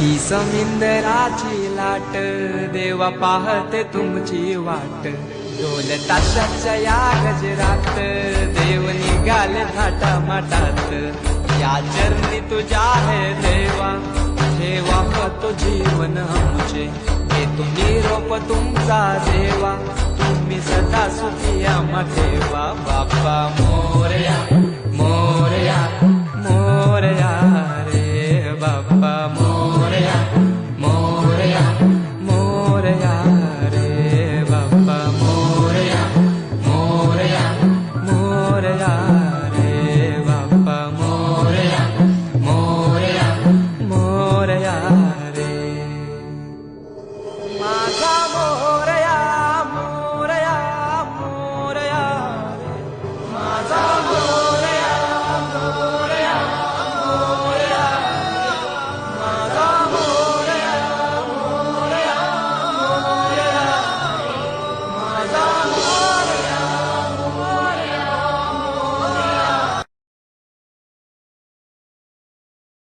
ही समिंदराची लाट देवा पाहते तुमची वाट. ढोल ताशाच्या या गजरात देव निघाले थाटा माटात या चरणी तुझ्या आहे देवा ठेवा होतो जीवन आमचे. हे तुम्ही रोप तुमचा देवा तुम्ही सदा सुखी आम देवा बाप्पा मोरया.